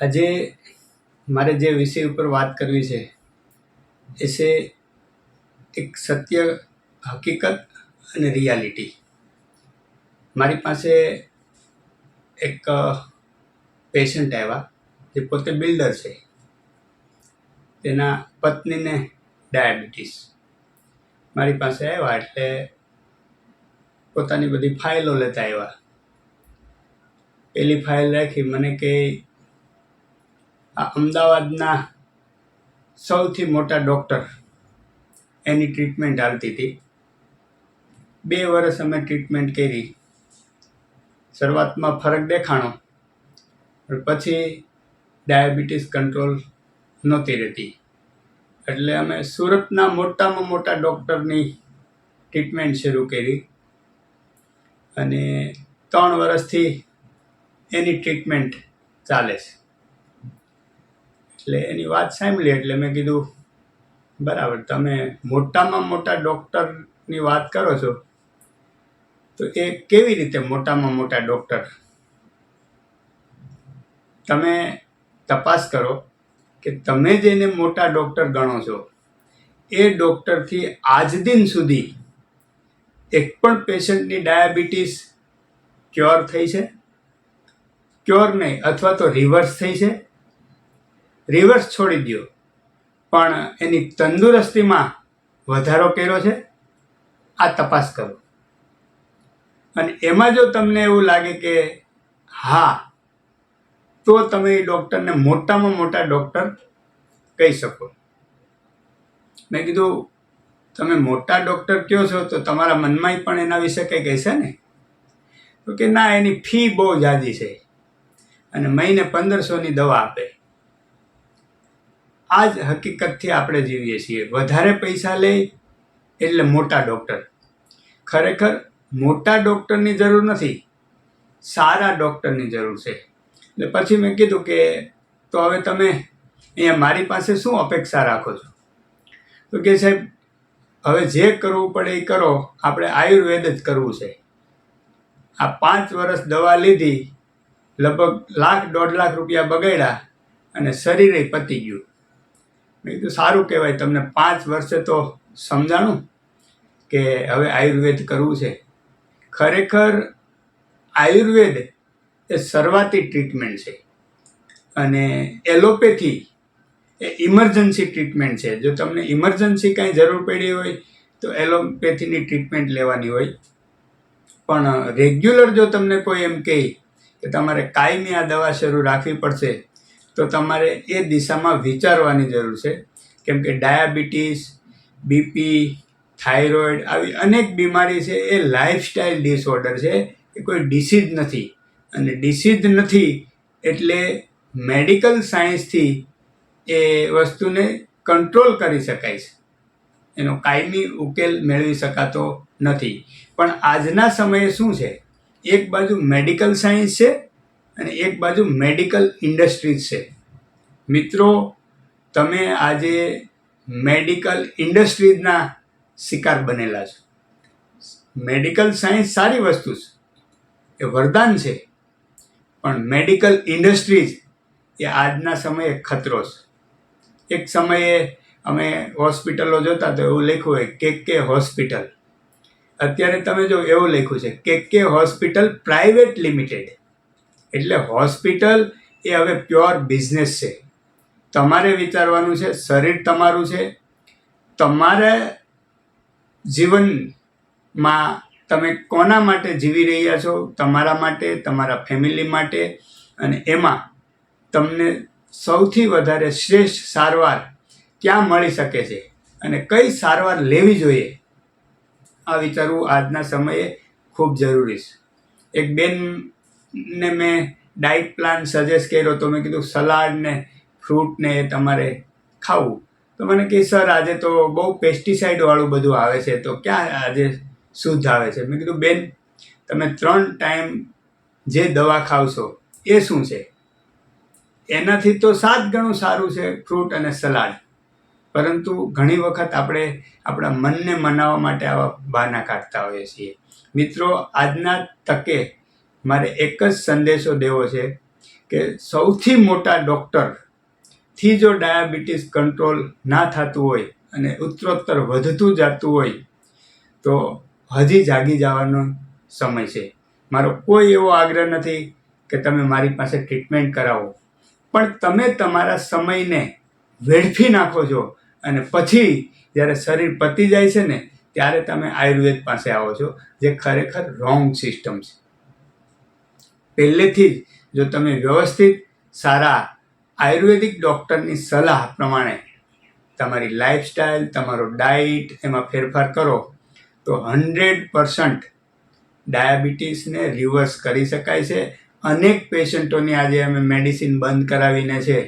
આજે મારે જે વિષય ઉપર વાત કરવી છે, એ છે એક સત્ય, હકીકત અને રિયાલિટી મારી પાસે એક પેશન્ટ આવ્યા, જે પોતે બિલ્ડર છે. તેના પત્નીને ડાયાબિટીસ મારી પાસે આવ્યા એટલે પોતાની બધી ફાઇલો લેતા આવ્યા. પેલી ફાઇલ રાખી, મને કે આ અમદાવાદના સૌથી મોટા ડૉક્ટર એની ટ્રીટમેન્ટ હાલતી હતી. બે વર્ષ અમે ટ્રીટમેન્ટ કરી. શરૂઆતમાં ફરક દેખાણો પછી ડાયાબિટીસ કંટ્રોલ નહોતી રહેતી. એટલે અમે સુરતના મોટામાં મોટા ડૉક્ટરની ટ્રીટમેન્ટ શરૂ કરી અને ત્રણ વર્ષથી એની ટ્રીટમેન્ટ ચાલે છે. એટલે એની વાત સાંભળી એટલે મેં કીધું, બરાબર, તમે મોટામાં મોટા ડૉક્ટરની વાત કરો છો, તો એ કેવી રીતે મોટામાં મોટા ડૉક્ટર? તમે તપાસ કરો કે તમે જેને મોટા ડૉક્ટર ગણો છો, એ ડૉક્ટરથી આજ દિન સુધી એક પણ પેશન્ટની ડાયાબિટીસ ક્યોર થઈ છે? ક્યોર નહીં, અથવા તો રિવર્સ થઈ છે? રિવર્સ છોડી દો પણ એની તંદુરસ્તીમાં વધારો કર્યો છે? આ તપાસ કરો. અને એમાં જો તમને એવું લાગે કે, હા, તો તમે એ ડૉક્ટરને મોટામાં મોટા ડૉક્ટર કહી શકો. મેં કીધું, તમે મોટા ડૉક્ટર કયો છો? તો તમારા મનમાં પણ એના વિશે કંઈ કહેશે ને? તો કે, ના, એની ફી બહુ જાજી છે અને મહિને પંદરસોની દવા આપે. આ જ હકીકતથી આપણે જીવીએ છીએ. વધારે પૈસા લે એટલે મોટા ડૉક્ટર. ખરેખર મોટા ડૉક્ટરની જરૂર નથી, સારા ડૉક્ટરની જરૂર છે. એટલે પછી મેં કીધું કે તો હવે તમે અહીંયા મારી પાસે શું અપેક્ષા રાખો છો? તો કે સાહેબ, હવે જે કરવું પડે એ કરો. આપણે આયુર્વેદ જ કરવું છે. આ પાંચ વર્ષ દવા લીધી, લગભગ લાખ દોઢ લાખ રૂપિયા બગાડ્યા અને શરીરે પતી ગયું. મેં કીધું, સારું કહેવાય, તમને પાંચ વર્ષે તો સમજાણું કે હવે આયુર્વેદ કરવું છે. ખરેખર આયુર્વેદ એ શરૂઆતી ટ્રીટમેન્ટ છે અને એલોપેથી એ ઇમરજન્સી ટ્રીટમેન્ટ છે. જો તમને ઇમરજન્સી કાંઈ જરૂર પડી હોય, તો એલોપેથીની ટ્રીટમેન્ટ લેવાની હોય. પણ રેગ્યુલર જો તમને કોઈ એમ કહે કે તમારે કાયમી આ દવા શરૂ રાખવી પડશે તો તમારે એ દિશામાં વિચારવાની જરૂર છે. કેમ કે ડાયાબિટીસ, બીપી, થાઇરોઇડ આવી અનેક બીમારી છે, એ લાઇફસ્ટાઇલ ડિસઓર્ડર છે, એ કોઈ ડિસીઝ નથી. અને ડિસીઝ નથી એટલે મેડિકલ સાયન્સથી એ વસ્તુને કંટ્રોલ કરી શકાય છે. એનો કાયમી ઉકેલ મેળવી શકાતો નથી. પણ આજના સમયે શું છે? એક બાજુ મેડિકલ સાયન્સ છે અને એક બાજુ મેડિકલ ઇન્ડસ્ટ્રીઝ છે. મિત્રો, તમે આજે મેડિકલ ઇન્ડસ્ટ્રીઝના શિકાર બનેલા છો. મેડિકલ સાયન્સ સારી વસ્તુ છે. એ વરદાન છે. પણ મેડિકલ ઇન્ડસ્ટ્રીઝ એ આજના સમયે ખતરો છે. એક સમયે અમે હોસ્પિટલો જોતા તો એવું લખ્યું હોય કે કે હોસ્પિટલ. અત્યારે તમે જો એવું લખ્યું છે કે કે હોસ્પિટલ પ્રાઇવેટ લિમિટેડ. એટલે હોસ્પિટલ એ હવે પ્યોર બિઝનેસ છે. તમારે વિચારવાનું છે, શરીર તમારું છે. તમારે જીવનમાં તમે કોના માટે જીવી રહ્યા છો? તમારા માટે, તમારા ફેમિલી માટે? અને એમાં તમને સૌથી વધારે શ્રેષ્ઠ સારવાર ક્યાં મળી શકે છે? અને કઈ સારવાર લેવી જોઈએ? આ વિચારવું આજના સમયે ખૂબ જરૂરી છે. એક બેનને મેં ડાયટ પ્લાન સજેસ્ટ કર્યો તો મેં કીધું સલાડ ને ફ્રૂટ ને એ તમારે ખાવું. તો મને કહે સર, આજે તો બહુ પેસ્ટિસાઇડવાળું બધું આવે છે, તો ક્યાં આજે શુદ્ધ આવે છે? મેં કીધું, બેન, તમે ત્રણ ટાઈમ જે દવા ખાવશો એ શું છે? એનાથી તો સાત ગણું સારું છે ફ્રૂટ અને સલાડ પરંતુ ઘણી વખત આપણે આપણા મનને મનાવવા માટે આવા બહાના કાઢતા હોઈએ છીએ. મિત્રો, આજના તકે મારે એક જ સંદેશો દેવો છે કે સૌથી મોટા ડૉક્ટરથી જો ડાયાબિટીસ કંટ્રોલ ના થતું હોય અને ઉત્તરોત્તર વધતું જતું હોય, તો હજી જાગી જવાનો સમય છે. મારો કોઈ એવો આગ્રહ નથી કે તમે મારી પાસે ટ્રીટમેન્ટ કરાવો. પણ તમે તમારા સમયને વેડફી નાખો છો અને પછી જ્યારે શરીર પતી જાય છે ને, ત્યારે તમે આયુર્વેદ પાસે આવો છો, જે ખરેખર રોંગ સિસ્ટમ છે. પહેલેથી જ જો તમે વ્યવસ્થિત સારા આયુર્વેદિક ડૉક્ટરની સલાહ પ્રમાણે તમારી લાઈફસ્ટાઈલ, તમારો ડાયટ એમાં ફેરફાર કરો, તો હંડ્રેડ પર્સન્ટ ડાયાબિટીસને રિવર્સ કરી શકાય છે. અનેક પેશન્ટોની આજે અમે મેડિસિન બંધ કરાવીને છે,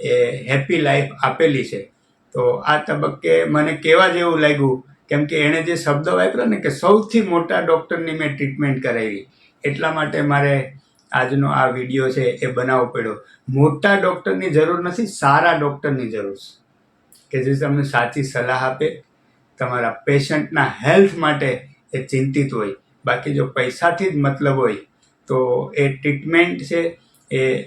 એ હેપી લાઈફ આપેલી છે. તો આ તબક્કે મને કહેવા જેવું લાગ્યું, કેમ કે એણે જે શબ્દ વાપર્યો ને કે સૌથી મોટા ડૉક્ટરની મેં ટ્રીટમેન્ટ કરાવી, એટલા માટે મારે આજનો આ વીડિયો છે એ બનાવવો પડ્યો. મોટા ડૉક્ટરની જરૂર નથી, સારા ડૉક્ટરની જરૂર છે. કે જે તમને સાચી સલાહ આપે, તમારા પેશન્ટના હેલ્થ માટે એ ચિંતિત હોય. બાકી જો પૈસાથી જ મતલબ હોય, તો એ ટ્રીટમેન્ટ છે, એ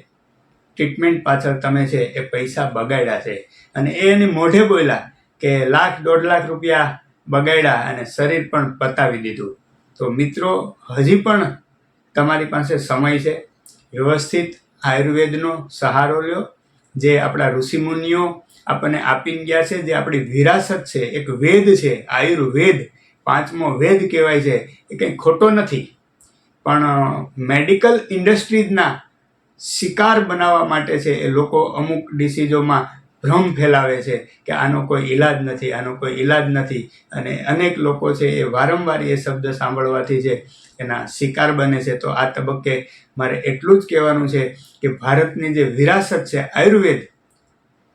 ટ્રીટમેન્ટ પાછળ તમે છે, એ પૈસા બગાડ્યા છે. અને એ એની મોઢે બોલ્યા કે લાખ દોઢ લાખ રૂપિયા બગાડ્યા અને શરીર પણ પતાવી દીધું. તો મિત્રો, હજી પણ તમારી પાસે સમય છે. વ્યવસ્થિત આયુર્વેદનો સહારો લ્યો જે આપણા ઋષિમુનિઓ આપણને આપીને ગયા છે, જે આપણી વિરાસત છે, એક વેદ છે, આયુર્વેદ, પાંચમો વેદ કહેવાય છે, એ કંઈ ખોટો નથી. પણ મેડિકલ ઇન્ડસ્ટ્રીઝના શિકાર બનાવવા માટે છે, એ લોકો અમુક ડિસીઝોમાં ભ્રમ ફેલાવે છે કે આનો કોઈ ઈલાજ નથી, આનો કોઈ ઈલાજ નથી. અને અનેક લોકો છે, એ વારંવાર એ શબ્દ સાંભળવાથી છે એના શિકાર બને છે, તો આ તબક્કે મારે એટલું જ કહેવાનું છે કે ભારતની જે વિરાસત છે, આયુર્વેદ,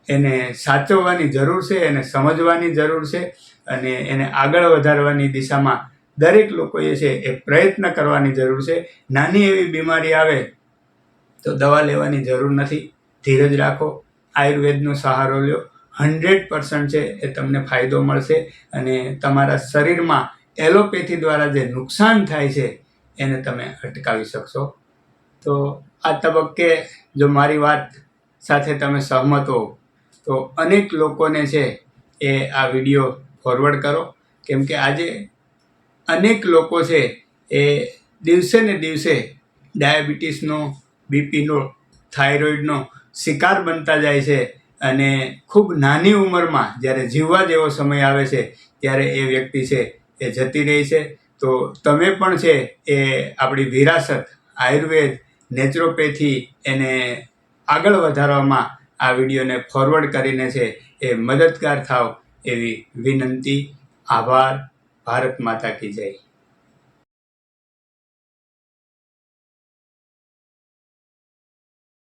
એને સાચવવાની જરૂર છે, એને સમજવાની જરૂર છે અને એને આગળ વધારવાની દિશામાં દરેક લોકોએ છે, એ પ્રયત્ન કરવાની જરૂર છે. નાની એવી બીમારી આવે તો દવા લેવાની જરૂર નથી. ધીરજ રાખો, આયુર્વેદનો સહારો લ્યો હંડ્રેડ પર્સન્ટ છે, એ તમને ફાયદો મળશે અને તમારા શરીરમાં એલોપેથી દ્વારા જે નુકસાન થાય છે, એને તમે અટકાવી શકશો. તો આ તબક્કે જો મારી વાત સાથે તમે સહમત હો તો અનેક લોકોને છે એ આ વીડિયો ફોરવર્ડ કરો. કેમ કે આજે અનેક લોકો છે એ દિવસે ને દિવસે ડાયાબિટીસનો, બીપીનો, થાઇરોઇડનો શિકાર બનતા જાય છે અને ખૂબ નાની ઉંમરમાં જ્યારે જીવવા જેવો સમય આવે છે, ત્યારે એ વ્યક્તિ છે એ જતી રહી છે. તો તમે પણ છે એ આપણી વિરાસત, આયુર્વેદ, નેચરોપેથી એને આગળ વધારવામાં આ વિડીયોને ફોરવર્ડ કરીને છે એ મદદગાર થાવ એવી વિનંતી. આભાર. ભારત માતા કી જય.